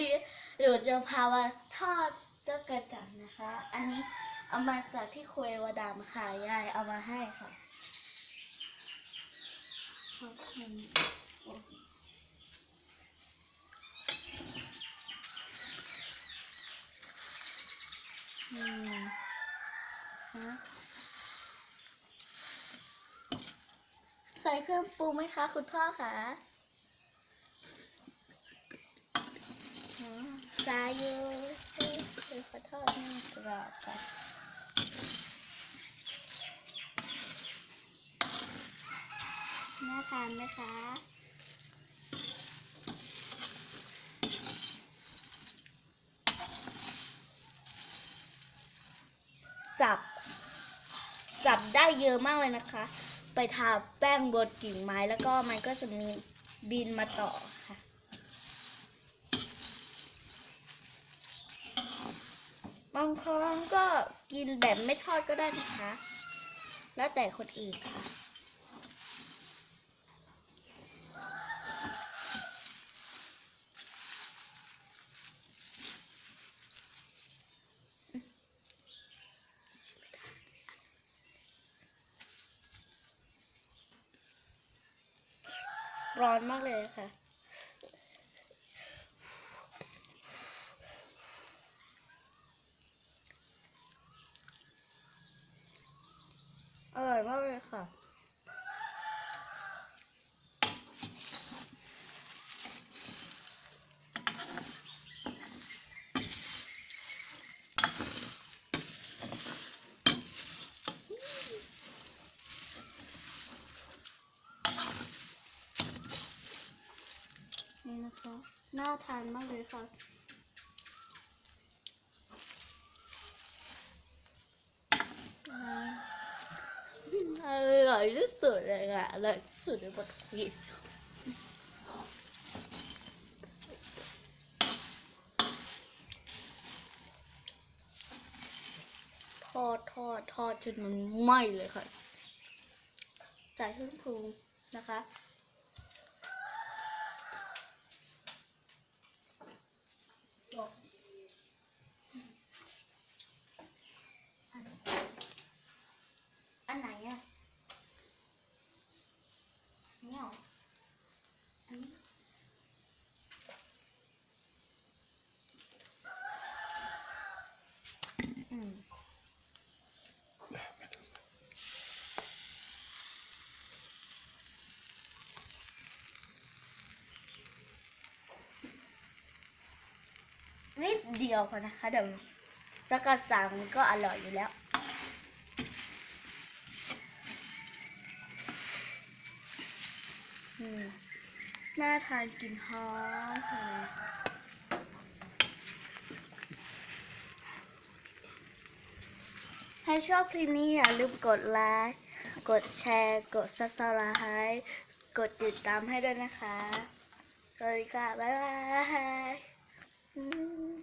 ดีเดี๋ยวจะพาว่าทอดเจ้ากระจังนะคะ อันนี้เอามาจากที่คุยวดามค่ะยายเอามาให้ค่ะขอบคุณโอ้ฮะใส่เครื่องปรุงไหมคะ คุณพ่อคะอ๋อ สายูเอ้ยเดี๋ยวขอโทษนี่กรอบค่ะน่าทานไหมคะจับ จับได้เยอะมากเลยนะคะ ไปทาแป้งบนกิ่งไม้แล้วก็มันก็จะมีบินมาต่อค่ะ บางครั้งก็กินแบบไม่ทอดก็ได้นะคะ แล้วแต่คนอื่นค่ะร้อนมากเลยค่ะ อร่อยมากเลยค่ะ นี่นะคะ น่าทานมากเลยค่ะ อร่อยที่สุดเลยอะอร่อยที่สุดในบทพีทอดทอดทอดจนมันไหม้เลยค่ะ จ่ายเครื่องปรุงนะคะ อันไหนอะเนี่ยเหรออันนี้อืม นิดเดียวพอนะคะเดี๋ยวจักรจังก็อร่อยอยู่แล้วอืมน่าทานกลินหอมเลยให้ชอบคลิปนี้อย่าลืมกดไลค์ กดแชร์ กด subscribe กดติดตามให้ด้วยนะคะสวัสดีค่ะ บ๊ายบาย อืม